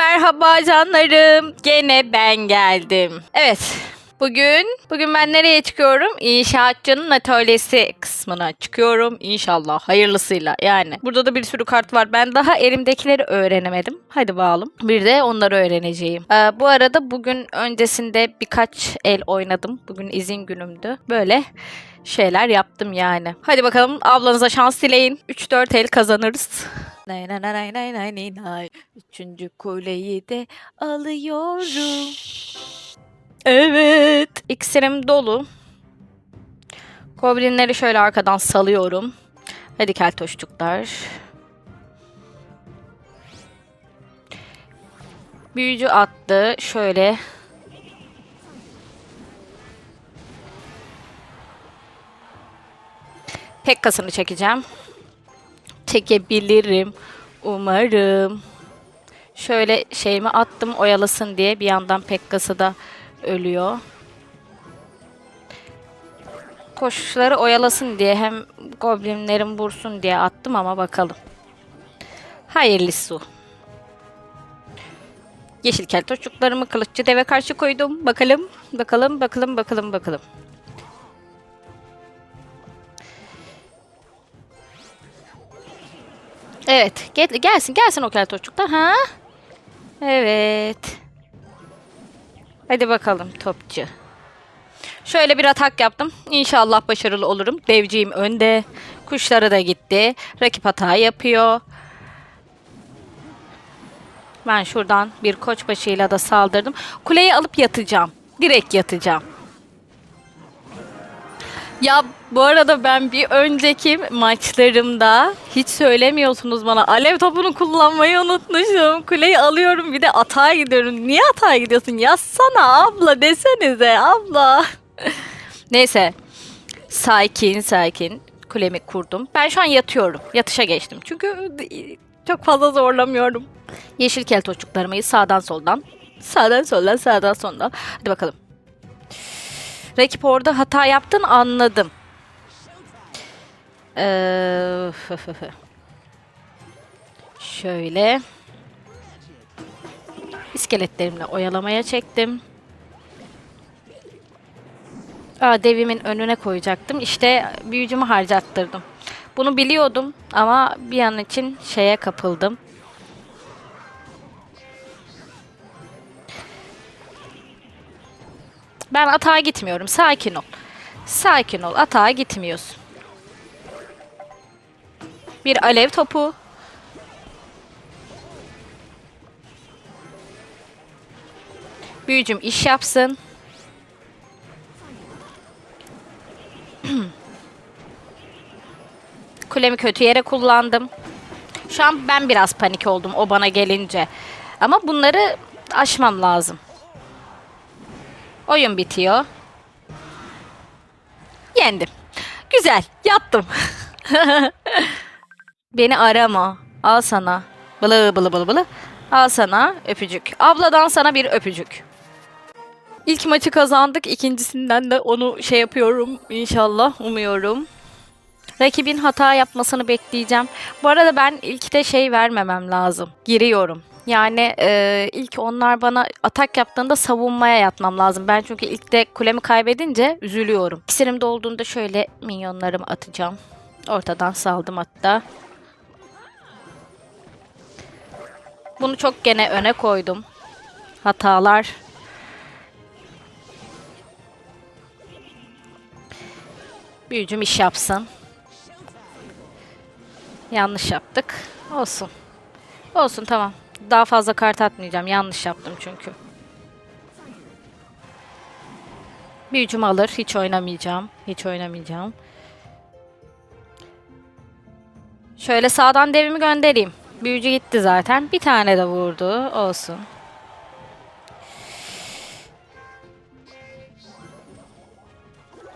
merhaba canlarım. Gene ben geldim. Evet. Bugün bugün ben nereye çıkıyorum? İnşaatçının atölyesi kısmına çıkıyorum. İnşallah hayırlısıyla yani. Burada da bir sürü kart var. Ben daha elimdekileri öğrenemedim. Hadi bakalım. Bir de onları öğreneceğim. Ee, bu arada bugün öncesinde birkaç el oynadım. Bugün izin günümdü. Böyle şeyler yaptım yani. Hadi bakalım ablanıza şans dileyin. 3-4 el kazanırız. Nay nay nay nay nay nay nay. Üçüncü kuleyi de alıyorum. Evet. İksirim dolu. Goblinleri şöyle arkadan salıyorum. Hadi keltoşçuklar. Büyücü attı. Şöyle. Pekkasını çekeceğim. Çekebilirim. Umarım. Şöyle şeyimi attım oyalasın diye. Bir yandan Pekkası da ölüyor. Koşuşları oyalasın diye hem goblinlerin vursun diye attım ama bakalım. Hayırlısı. Yeşil keltoçluklarımı kılıççı deve karşı koydum. Bakalım, bakalım, bakalım, bakalım, bakalım. Evet, gel, gelsin, gelsin o keltoçluklar. Ha? Evet. Hadi bakalım topçu. Şöyle bir atak yaptım. İnşallah başarılı olurum. Devciğim önde. Kuşları da gitti. Rakip hata yapıyor. Ben şuradan bir koçbaşıyla da saldırdım. Kuleyi alıp yatacağım. Direkt yatacağım. Ya bu arada ben bir önceki maçlarımda hiç söylemiyorsunuz bana. Alev topunu kullanmayı unutmuşum. Kuleyi alıyorum bir de atağa gidiyorum. Niye atağa gidiyorsun? Yazsana abla desenize abla. Neyse. Sakin sakin. Kulemi kurdum. Ben şu an yatıyorum. Yatışa geçtim. Çünkü çok fazla zorlamıyorum. Yeşil keltoçluklarımı sağdan soldan. Sağdan soldan sağdan soldan. Hadi bakalım. Rakip orada hata yaptın anladım. Ee, şöyle. İskeletlerimle oyalamaya çektim. Aa, devimin önüne koyacaktım. İşte büyücümü harcattırdım. Bunu biliyordum ama bir an için şeye kapıldım. Ben atağa gitmiyorum. Sakin ol. Sakin ol. Atağa gitmiyorsun. Bir alev topu. Büyücüm iş yapsın. Kulemi kötü yere kullandım. Şu an ben biraz panik oldum o bana gelince. Ama bunları aşmam lazım. Oyun bitiyor. Yendim. Güzel. Yattım. Beni arama. Al sana. Bılı bılı bılı bılı. Al sana öpücük. Abladan sana bir öpücük. İlk maçı kazandık. İkincisinden de onu şey yapıyorum inşallah. Umuyorum. Rakibin hata yapmasını bekleyeceğim. Bu arada ben ilk şey vermemem lazım. Giriyorum. Yani e, ilk onlar bana atak yaptığında savunmaya yatmam lazım. Ben çünkü ilk de kulemi kaybedince üzülüyorum. İksirim dolduğunda şöyle minyonlarımı atacağım. Ortadan saldım hatta. Bunu çok gene öne koydum. Hatalar. Büyücüm iş yapsın. Yanlış yaptık. Olsun. Olsun tamam. Daha fazla kart atmayacağım. Yanlış yaptım çünkü. Büyücüm alır. Hiç oynamayacağım. Hiç oynamayacağım. Şöyle sağdan devimi göndereyim. Büyücü gitti zaten. Bir tane de vurdu. Olsun.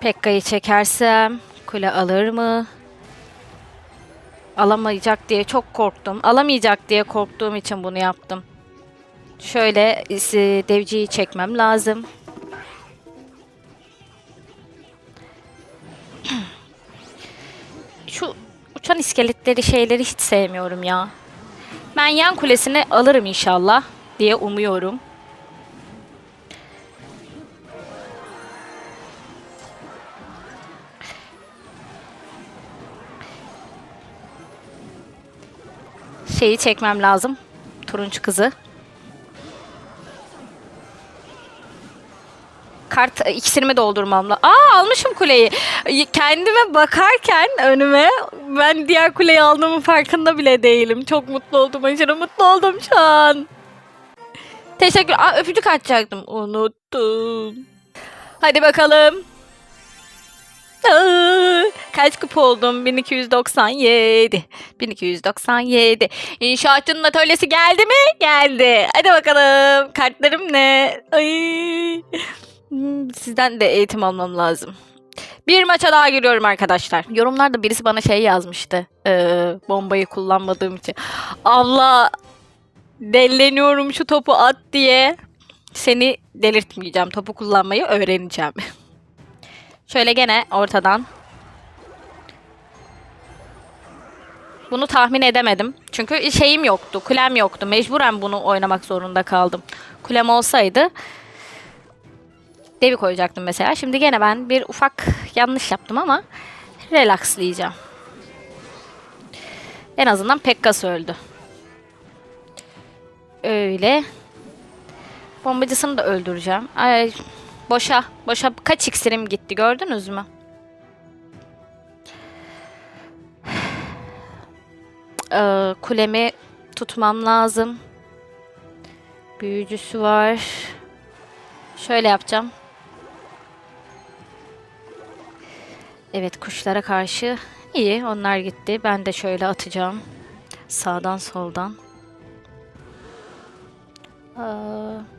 Pekka'yı çekersem kule alır mı? Alamayacak diye çok korktum. Alamayacak diye korktuğum için bunu yaptım. Şöyle e, devciyi çekmem lazım. Şu uçan iskeletleri şeyleri hiç sevmiyorum ya. Ben yan kulesini alırım inşallah. diye umuyorum. Şeyi çekmem lazım. Turunç kızı. Kart ikisini mi doldurmam lazım? Aa almışım kuleyi. Kendime bakarken önüme ben diğer kuleyi aldığımın farkında bile değilim. Çok mutlu oldum. Aşırı mutlu oldum şu an. Teşekkür. Aa, öpücük atacaktım. Unuttum. Hadi bakalım. Kaç kupa oldum? 1297. 1297. İnşaatçının atölyesi geldi mi? Geldi. Hadi bakalım. Kartlarım ne? Ay. Hmm, Sizden de eğitim almam lazım. Bir maça daha giriyorum arkadaşlar. Yorumlarda birisi bana şey yazmıştı. Ee, bombayı kullanmadığım için. Allah delleniyorum şu topu at diye. Seni delirtmeyeceğim. Topu kullanmayı öğreneceğim. Şöyle gene ortadan. Bunu tahmin edemedim. Çünkü şeyim yoktu. Kulem yoktu. Mecburen bunu oynamak zorunda kaldım. Kulem olsaydı devi koyacaktım mesela. Şimdi gene ben bir ufak yanlış yaptım ama relaxlayacağım. En azından Pekkas öldü. Öyle. Bombacısını da öldüreceğim. Ay, boşa, boşa kaç iksirim gitti gördünüz mü? Ee, kulemi tutmam lazım. Büyücüsü var. Şöyle yapacağım. Evet kuşlara karşı iyi onlar gitti. Ben de şöyle atacağım. Sağdan soldan. Aa,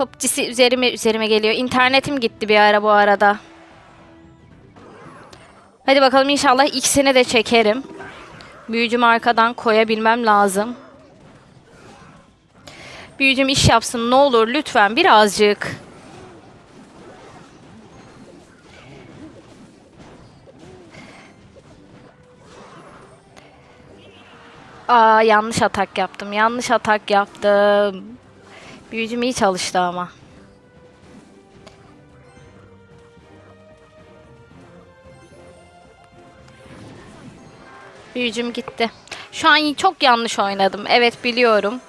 Topçisi üzerime üzerime geliyor. İnternetim gitti bir ara bu arada. Hadi bakalım inşallah ikisini de çekerim. Büyücümü arkadan koyabilmem lazım. Büyücüm iş yapsın ne olur lütfen birazcık. Aa yanlış atak yaptım. Yanlış atak yaptım. Büyücüm iyi çalıştı ama. Büyücüm gitti. Şu an çok yanlış oynadım. Evet biliyorum.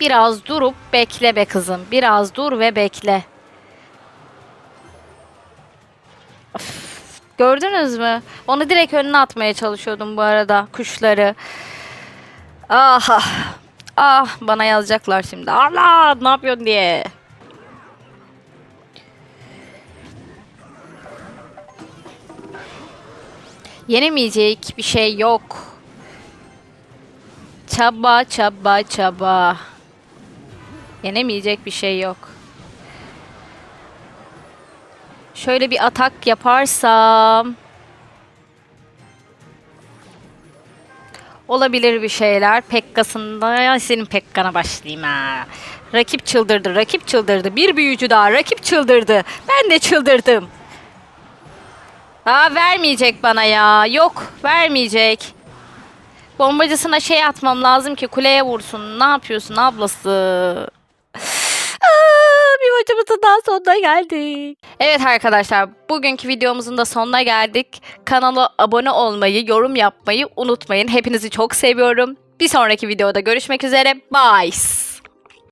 Biraz durup bekle be kızım. Biraz dur ve bekle. Of, gördünüz mü? Onu direkt önüne atmaya çalışıyordum bu arada kuşları. Ah ah. Bana yazacaklar şimdi. Allah ne yapıyorsun diye. Yenemeyecek bir şey yok. Çaba çaba çaba. Yenemeyecek bir şey yok. Şöyle bir atak yaparsam olabilir bir şeyler. Pekkasında senin Pekkana başlayayım ha. Rakip çıldırdı, rakip çıldırdı. Bir büyücü daha, rakip çıldırdı. Ben de çıldırdım. Aa vermeyecek bana ya. Yok, vermeyecek. Bombacısına şey atmam lazım ki kuleye vursun. Ne yapıyorsun ablası? Maçımızın daha sonuna geldik. Evet arkadaşlar bugünkü videomuzun da sonuna geldik. Kanala abone olmayı, yorum yapmayı unutmayın. Hepinizi çok seviyorum. Bir sonraki videoda görüşmek üzere. Bye.